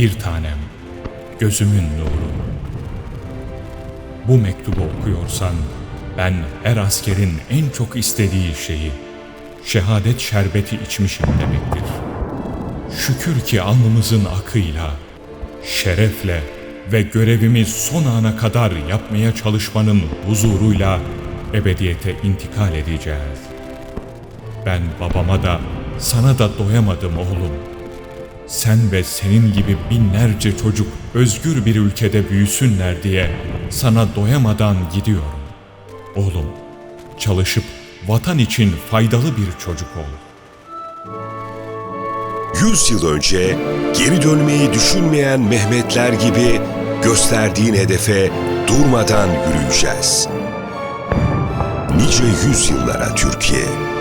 bir tanem, gözümün nuru. Bu mektubu okuyorsan ben her askerin en çok istediği şeyi, şehadet şerbeti içmişim demektir. Şükür ki alnımızın akıyla, şerefle ve görevimi son ana kadar yapmaya çalışmanın huzuruyla ebediyete intikal edeceğiz. Ben babama da sana da doyamadım oğlum. Sen ve senin gibi binlerce çocuk özgür bir ülkede büyüsünler diye sana doyamadan gidiyorum. Oğlum, çalışıp vatan için faydalı bir çocuk ol. Yüz yıl önce geri dönmeyi düşünmeyen Mehmetler gibi gösterdiğin hedefe durmadan yürüyeceğiz. Nice yüzyıllara Türkiye.